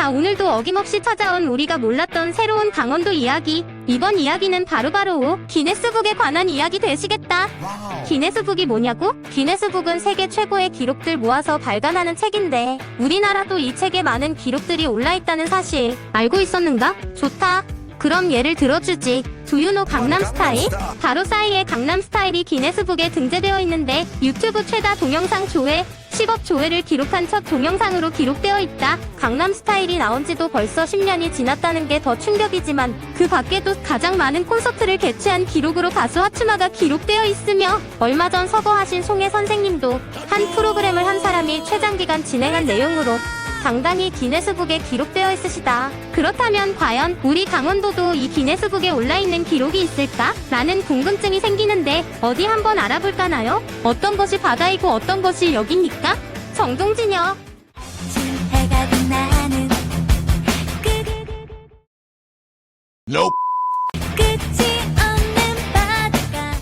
자, 오늘도 어김없이 찾아온 우리가 몰랐던 새로운 강원도 이야기. 이번 이야기는 바로 바로 기네스북에 관한 이야기 되시겠다. 기네스북이 뭐냐고? 기네스북은 세계 최고의 기록들 모아서 발간하는 책인데 우리나라도 이 책에 많은 기록들이 올라있다는 사실 알고 있었는가? 좋다. 그럼 예를 들어주지. 두유노 강남스타일? 바로 사이에 강남스타일이 기네스북에 등재되어 있는데 유튜브 최다 동영상 조회 10억 조회를 기록한 첫 동영상으로 기록되어 있다. 강남스타일이 나온 지도 벌써 10년이 지났다는 게 더 충격이지만 그 밖에도 가장 많은 콘서트를 개최한 기록으로 가수 하츠마가 기록되어 있으며 얼마 전 서거하신 송혜 선생님도 한 프로그램을 한 사람이 최장기간 진행한 내용으로 상당히 기네스북에 기록되어 있으시다. 그렇다면 과연 우리 강원도도 이 기네스북에 올라있는 기록이 있을까? 라는 궁금증이 생기는데 어디 한번 알아볼까나요? 어떤 것이 바다이고 어떤 것이 여기입니까? 정동진여. 해가 빛나는 Nope.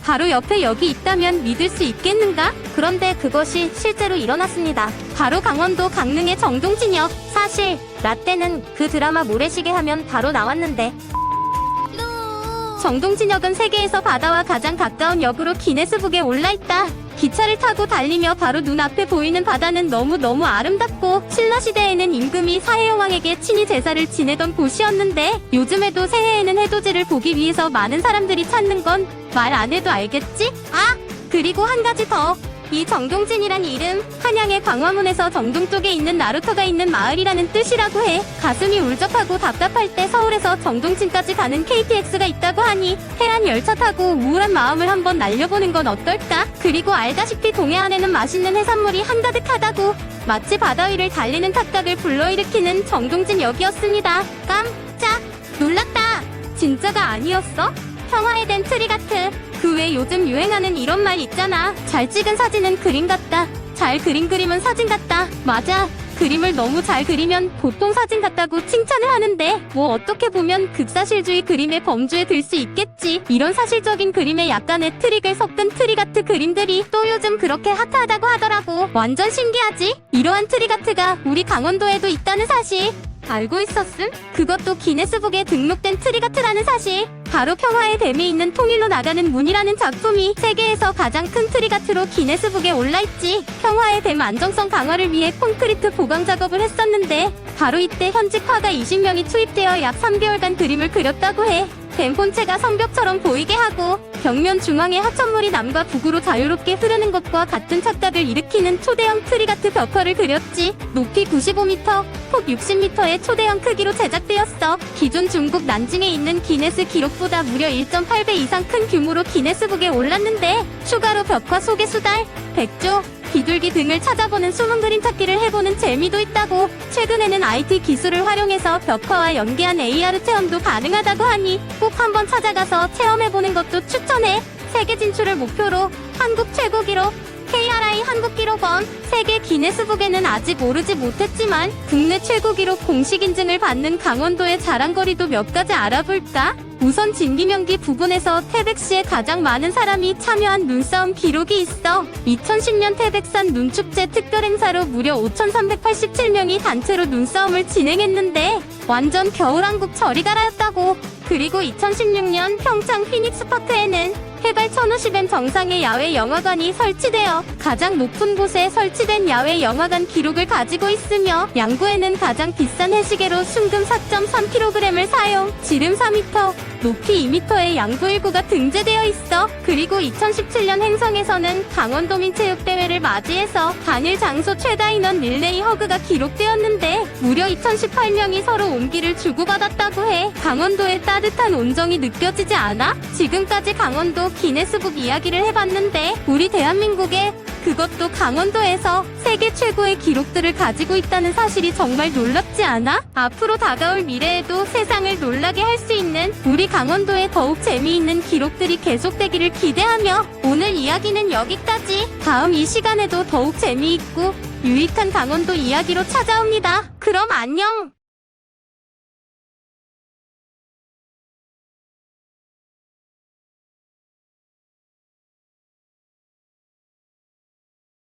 바로 옆에 여기 있다면 믿을 수 있겠는가? 그런데 그것이 실제로 일어났습니다. 바로 강원도 강릉의 정동진역. 사실 라떼는 그 드라마 모래시계 하면 바로 나왔는데 정동진역은 세계에서 바다와 가장 가까운 역으로 기네스북에 올라있다. 기차를 타고 달리며 바로 눈앞에 보이는 바다는 너무너무 아름답고 신라시대에는 임금이 사해여왕에게 친히 제사를 지내던 곳이었는데 요즘에도 새해에는 해돋이를 보기 위해서 많은 사람들이 찾는 건 말 안 해도 알겠지? 아! 그리고 한 가지 더. 이 정동진이란 이름, 한양의 광화문에서 정동 쪽에 있는 나루터가 있는 마을이라는 뜻이라고 해. 가슴이 울적하고 답답할 때 서울에서 정동진까지 가는 KTX가 있다고 하니 해안 열차 타고 우울한 마음을 한번 날려보는 건 어떨까? 그리고 알다시피 동해안에는 맛있는 해산물이 한가득하다고. 마치 바다 위를 달리는 탁각을 불러일으키는 정동진 역이었습니다. 깜짝 놀랐다. 진짜가 아니었어? 평화에 된 트리 같은 그 외 요즘 유행하는 이런 말 있잖아. 잘 찍은 사진은 그림 같다. 잘 그린 그림은 사진 같다. 맞아. 그림을 너무 잘 그리면 보통 사진 같다고 칭찬을 하는데 뭐 어떻게 보면 극사실주의 그림의 범주에 들 수 있겠지. 이런 사실적인 그림에 약간의 트릭을 섞은 트리가트 그림들이 또 요즘 그렇게 핫하다고 하더라고. 완전 신기하지? 이러한 트리가트가 우리 강원도에도 있다는 사실. 알고 있었음? 그것도 기네스북에 등록된 트리가트라는 사실. 바로 평화의 댐에 있는 통일로 나가는 문이라는 작품이 세계에서 가장 큰 트리가트로 기네스북에 올라있지. 평화의 댐 안정성 강화를 위해 콘크리트 보강 작업을 했었는데 바로 이때 현직 화가 20명이 투입되어 약 3개월간 그림을 그렸다고 해. 댐 본체가 성벽처럼 보이게 하고 벽면 중앙에 하천물이 남과 북으로 자유롭게 흐르는 것과 같은 착각을 일으키는 초대형 트리가트 벽화를 그렸지. 높이 95m, 폭 60m의 초대형 크기로 제작되었어. 기존 중국 난징에 있는 기네스 기록보다 무려 1.8배 이상 큰 규모로 기네스북에 올랐는데 추가로 벽화 속의 수달, 백조, 비둘기 등을 찾아보는 숨은 그림 찾기를 해보는 재미도 있다고. 최근에는 IT 기술을 활용해서 벽화와 연계한 AR 체험도 가능하다고 하니 꼭 한번 찾아가서 체험해보는 것도 추천해. 세계 진출을 목표로 한국 최고 기록 KRI 한국 기록원. 세계 기네스북에는 아직 오르지 못했지만 국내 최고 기록 공식 인증을 받는 강원도의 자랑거리도 몇 가지 알아볼까? 우선 진기명기 부근에서 태백시에 가장 많은 사람이 참여한 눈싸움 기록이 있어. 2010년 태백산 눈축제 특별행사로 무려 5,387명이 단체로 눈싸움을 진행했는데 완전 겨울왕국 저리 가라였다고. 그리고 2016년 평창 피닉스파크에는 해발 1050m 정상의 야외 영화관이 설치되어 가장 높은 곳에 설치된 야외 영화관 기록을 가지고 있으며 양구에는 가장 비싼 해시계로 순금 4.3kg을 사용, 지름 4m, 높이 2m의 양구일구가 등재되어 있어. 그리고 2017년 행성에서는 강원도민체육대회를 맞이해서 단일 장소 최다 인원 릴레이 허그가 기록되었는데 무려 2018명이 서로 온기를 주고받았다고 해. 강원도의 따뜻한 온정이 느껴지지 않아? 지금까지 강원도 기네스북 이야기를 해봤는데 우리 대한민국의 그것도 강원도에서 세계 최고의 기록들을 가지고 있다는 사실이 정말 놀랍지 않아? 앞으로 다가올 미래에도 세상을 놀라게 할 수 있는 우리 강원도의 더욱 재미있는 기록들이 계속되기를 기대하며 오늘 이야기는 여기까지. 다음 이 시간에도 더욱 재미있고 유익한 강원도 이야기로 찾아옵니다. 그럼 안녕!